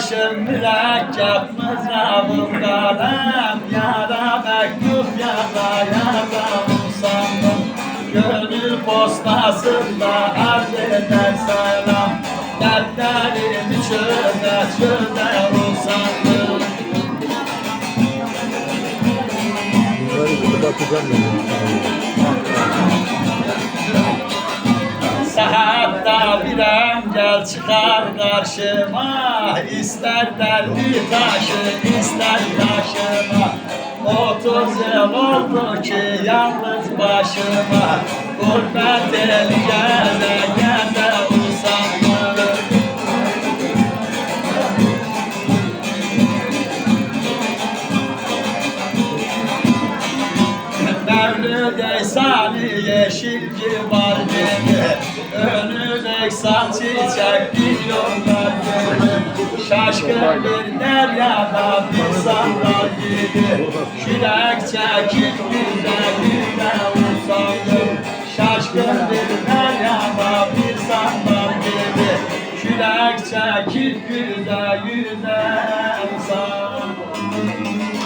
başım mürekkep mızrabım kalem Yara mektup yara yara usandım Gönül postasında arz eder selam Dertlerimi çöze çöze usandım Sahatta bir engel çıkar karşıma. İster derdi taşı ister taşıma. Otuz yıl oldu ki yalnız başıma. Gurbet el geze geze usandım Mevlüt Eysani yeşil var gibi Önü eksan çiçek bir yollar gibi Şaşkın bir deryada bir sandal gibi Şirek çekip bize bize usandım Şaşkın bir deryada bir sandal gibi Şirek çekip yüze yüze